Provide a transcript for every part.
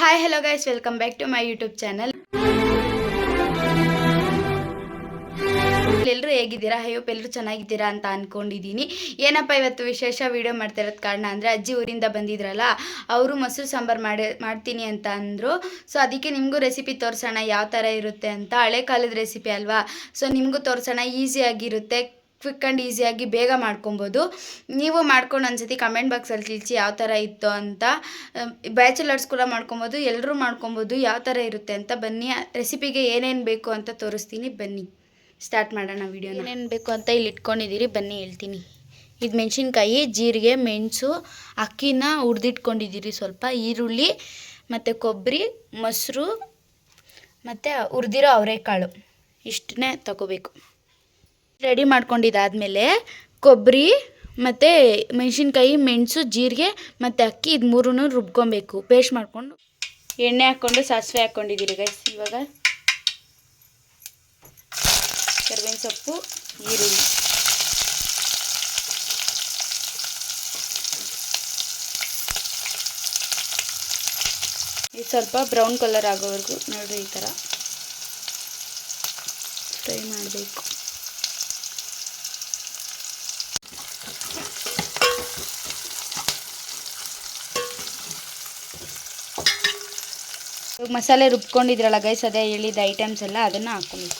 Hi hello guys welcome back to my YouTube channel ಎಲ್ಲರೂ ಹೇಗಿದ್ದೀರಾ? ಅಯ್ಯೋಪ್ ಎಲ್ಲರೂ ಚೆನ್ನಾಗಿದ್ದೀರಾ ಅಂತ ಅನ್ಕೊಂಡಿದ್ದೀನಿ. ಏನಪ್ಪ ಇವತ್ತು ವಿಶೇಷ ವಿಡಿಯೋ ಮಾಡ್ತಿರೋದು ಕಾರಣ ಅಂದರೆ ಅಜ್ಜಿ ಊರಿಂದ ಬಂದಿದ್ರಲ್ಲ, ಅವರು ಮೊಸರು ಸಾಂಬಾರು ಮಾಡಿ, ಮಾಡ್ತೀನಿ ಅಂತ ಅಂದರು. ಸೊ ಅದಕ್ಕೆ ನಿಮಗೂ ರೆಸಿಪಿ ತೋರಿಸೋಣ, ಯಾವ ಥರ ಇರುತ್ತೆ ಅಂತ. ಹಳೆ ಕಾಲದ ರೆಸಿಪಿ ಅಲ್ವಾ? ಸೊ ನಿಮಗೂ ತೋರಿಸೋಣ ಈಸಿಯಾಗಿರುತ್ತೆ ಕ್ವಿಕ್ ಆ್ಯಂಡ್ ಈಸಿಯಾಗಿ ಬೇಗ ಮಾಡ್ಕೊಬೋದು. ನೀವು ಮಾಡ್ಕೊಂಡು ಒಂದ್ಸತಿ ಕಮೆಂಟ್ ಬಾಕ್ಸಲ್ಲಿ ತಿಳಿಸಿ ಯಾವ ಥರ ಇತ್ತು ಅಂತ ಬ್ಯಾಚುಲರ್ಸ್ ಕೂಡ ಮಾಡ್ಕೊಬೋದು ಎಲ್ಲರೂ ಮಾಡ್ಕೊಬೋದು, ಯಾವ ಥರ ಇರುತ್ತೆ ಅಂತ ಬನ್ನಿ. ರೆಸಿಪಿಗೆ ಏನೇನು ಬೇಕು ಅಂತ ತೋರಿಸ್ತೀನಿ. ಬನ್ನಿ. ಸ್ಟಾರ್ಟ್ ಮಾಡೋಣ ವಿಡಿಯೋ ಏನೇನು ಬೇಕು ಅಂತ ಇಲ್ಲಿ ಇಟ್ಕೊಂಡಿದ್ದೀರಿ, ಬನ್ನಿ ಹೇಳ್ತೀನಿ. ಇದು ಮೆಣಸಿನ್ಕಾಯಿ, ಜೀರಿಗೆ, ಮೆಣಸು, ಅಕ್ಕಿನ ಹುರಿದಿಟ್ಕೊಂಡಿದ್ದೀರಿ ಸ್ವಲ್ಪ. ಈರುಳ್ಳಿ, ಮತ್ತು ಕೊಬ್ಬರಿ ಮೊಸರು, ಮತ್ತು ಹುರಿದಿರೋ ಅವರೆಕಾಳು. ಇಷ್ಟನ್ನೇ ತಗೋಬೇಕು. ರೆಡಿ ಮಾಡ್ಕೊಂಡಿದ್ದಾದಮೇಲೆ ಕೊಬ್ಬರಿ ಮತ್ತು ಮೆಣಸಿನ್ಕಾಯಿ, ಮೆಣಸು, ಜೀರಿಗೆ ಮತ್ತು ಅಕ್ಕಿ ಇದು ಮೂರೂ ರುಬ್ಕೊಬೇಕು. ಪೇಸ್ಟ್ ಮಾಡಿಕೊಂಡು ಎಣ್ಣೆ ಹಾಕ್ಕೊಂಡು ಸಾಸಿವೆ ಹಾಕ್ಕೊಂಡಿದ್ದೀರಿ ಗೈಸ್ ಇವಾಗ ಕರ್ಬೇವಿನ ಸೊಪ್ಪು, ಈರುಳ್ಳಿ. ಇದು ಸ್ವಲ್ಪ ಬ್ರೌನ್ ಕಲರ್ ಆಗೋವರೆಗೂ ನೋಡಿರಿ ಈ ಥರ ಫ್ರೈ ಮಾಡಬೇಕು. ಮಸಾಲೆ ರುಬ್ಕೊಂಡಿದ್ರಲ್ಲ ಗೈಸ್ ಅದೇ ಹೇಳಿದ ಐಟಮ್ಸ್ ಎಲ್ಲ ಅದನ್ನು ಹಾಕ್ಕೊಬೇಕು.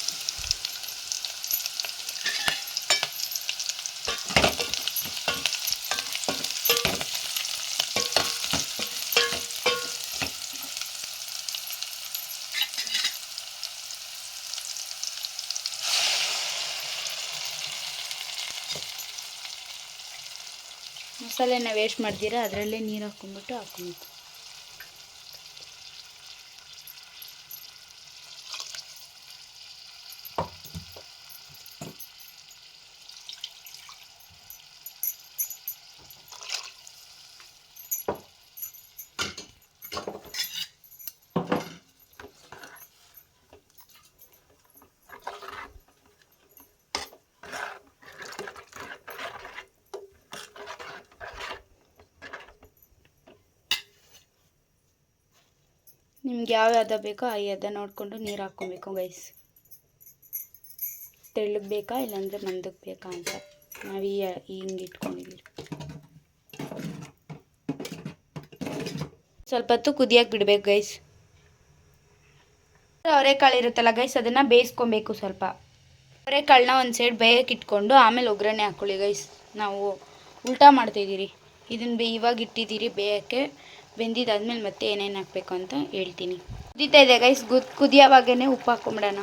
ಮಸಾಲೆನ ವೇಸ್ಟ್ ಮಾಡ್ತೀರಾ, ಅದರಲ್ಲೇ ನೀರು ಹಾಕೊಂಡ್ಬಿಟ್ಟು ಹಾಕ್ಕೊಬೇಕು. ನಿಮ್ಗೆ ಯಾವ ಹದ ಬೇಕೋ ಆ ಹದ ನೋಡಿಕೊಂಡು ನೀರು ಹಾಕ್ಕೊಬೇಕು ಗೈಸ್ ತೆಳ್ಳಗೆ ಬೇಕಾ ಇಲ್ಲಾಂದರೆ ಮಂದಕ್ಕೆ ಬೇಕಾ ಅಂತ. ನಾವು ಈ ಹಿಂಗೆ ಇಟ್ಕೊಂಡಿದ್ದೀವಿ ಸ್ವಲ್ಪ ಹೊತ್ತು ಕುದಿಯಕ್ಕೆ ಬಿಡ್ಬೇಕು ಗೈಸ್ ಅವರೆಕಾಳು ಇರುತ್ತಲ್ಲ ಗೈಸ್ ಅದನ್ನು ಬೇಯಿಸ್ಕೊಬೇಕು ಸ್ವಲ್ಪ. ಅವರೆಕಾಳನ್ನ ಒಂದು ಸೈಡ್ ಬೇಯಕ್ಕೆ ಇಟ್ಕೊಂಡು ಆಮೇಲೆ ಒಗ್ಗರಣೆ ಹಾಕ್ಕೊಳ್ಳಿ ಗೈಸ್ ನಾವು ಉಲ್ಟಾ ಮಾಡ್ತಾಯಿದ್ದೀರಿ ಇದನ್ನು ಬೇ, ಇವಾಗ ಇಟ್ಟಿದ್ದೀರಿ ಬೇಯಕ್ಕೆ. ಬೆಂದಿದ್ದಾದ್ಮೇಲೆ ಮತ್ತೆ ಏನೇನು ಹಾಕ್ಬೇಕು ಅಂತ ಹೇಳ್ತೀನಿ. ಕುದೀತಾ ಇದೆ ಗೈಸ್ ಗುದ್ ಕುದಿಯೋವಾಗೇ ಉಪ್ಪು ಹಾಕೊಂಬಿಡೋಣ.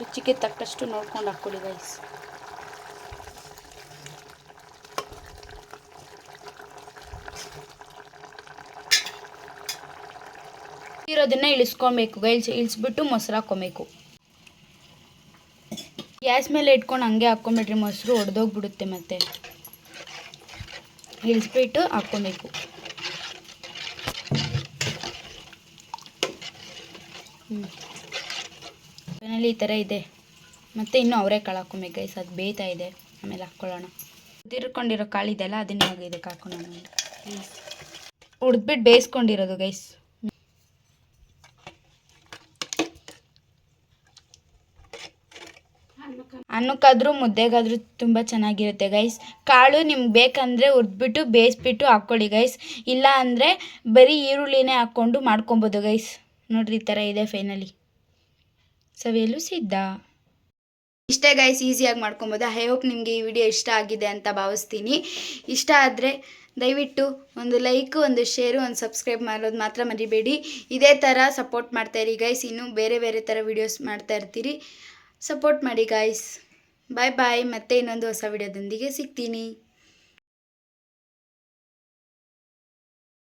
ರುಚಿಗೆ ತಕ್ಕಷ್ಟು ನೋಡ್ಕೊಂಡು ಹಾಕ್ಕೊಳ್ಳಿ ಗೈಸ್ ಇರೋದನ್ನ ಇಳಿಸ್ಕೊಬೇಕು ಗೈಸ್ ಇಳಿಸ್ಬಿಟ್ಟು ಮೊಸರು ಹಾಕ್ಕೊಬೇಕು ಗ್ಯಾಸ್ ಮೇಲೆ ಇಟ್ಕೊಂಡು ಹಂಗೆ ಹಾಕ್ಕೊಂಬಿಡ್ರಿ ಮೊಸರು ಒಡೆದೋಗ್ಬಿಡುತ್ತೆ ಮತ್ತೆ. ಇಳಿಸ್ಬಿಟ್ಟು ಹಾಕ್ಕೊಬೇಕು. ಫೈನಲಿ ಈ ಥರ ಇದೆ. ಮತ್ತು ಇನ್ನೂ ಅವರೇ ಕಾಳು ಹಾಕ್ಕೊಬೇಕು ಗೈಸ್ ಅದು ಬೇಯ್ತಾ ಇದೆ. ಆಮೇಲೆ ಹಾಕ್ಕೊಳ್ಳೋಣ. ಉದಿರ್ಕೊಂಡಿರೋ ಕಾಳಿದೆಯಲ್ಲ ಅದನ್ನ ಇದಕ್ಕೆ ಹಾಕೋಣ ಉಡ್ದ್ಬಿಟ್ಟು ಬೇಯಿಸ್ಕೊಂಡಿರೋದು ಗೈಸ್ ಅನ್ನಕ್ಕಾದ್ರೂ ಮುದ್ದೆಗಾದ್ರೂ ತುಂಬ ಚೆನ್ನಾಗಿರುತ್ತೆ ಗೈಸ್ ಕಾಳು ನಿಮ್ಗೆ ಬೇಕಂದರೆ ಉರಿದ್ಬಿಟ್ಟು, ಬೇಯಿಸ್ಬಿಟ್ಟು ಹಾಕ್ಕೊಳ್ಳಿ ಗೈಸ್ ಇಲ್ಲ ಅಂದರೆ ಬರೀ ಈರುಳ್ಳಿನೇ ಹಾಕ್ಕೊಂಡು ಮಾಡ್ಕೊಬೋದು ಗೈಸ್ ನೋಡ್ರಿ ಈ ಥರ ಇದೆ ಫೈನಲಿ ಸವಿಯಲು ಸಿದ್ಧ. ಇಷ್ಟೇ ಗೈಸ್ ಈಸಿಯಾಗಿ ಮಾಡ್ಕೊಬೋದು. ಐ ಹೋಪ್ ನಿಮಗೆ ಈ ವಿಡಿಯೋ ಇಷ್ಟ ಆಗಿದೆ ಅಂತ ಭಾವಿಸ್ತೀನಿ. ಇಷ್ಟ ಆದರೆ ದಯವಿಟ್ಟು ಒಂದು ಲೈಕ್ ಒಂದು ಶೇರು ಒಂದು ಸಬ್ಸ್ಕ್ರೈಬ್ ಮಾಡೋದು ಮಾತ್ರ ಮರಿಬೇಡಿ. ಇದೇ ಥರ ಸಪೋರ್ಟ್ ಮಾಡ್ತಾಯಿರಿ ಗೈಸ್ ಇನ್ನೂ ಬೇರೆ ಬೇರೆ ಥರ ವಿಡಿಯೋಸ್ ಮಾಡ್ತಾ ಇರ್ತೀರಿ. ಸಪೋರ್ಟ್ ಮಾಡಿ ಗಾಯ್ಸ್ ಬಾಯ್ ಬಾಯ್ ಮತ್ತೆ ಇನ್ನೊಂದು ಹೊಸ ವಿಡಿಯೋದೊಂದಿಗೆ ಸಿಗ್ತೀನಿ.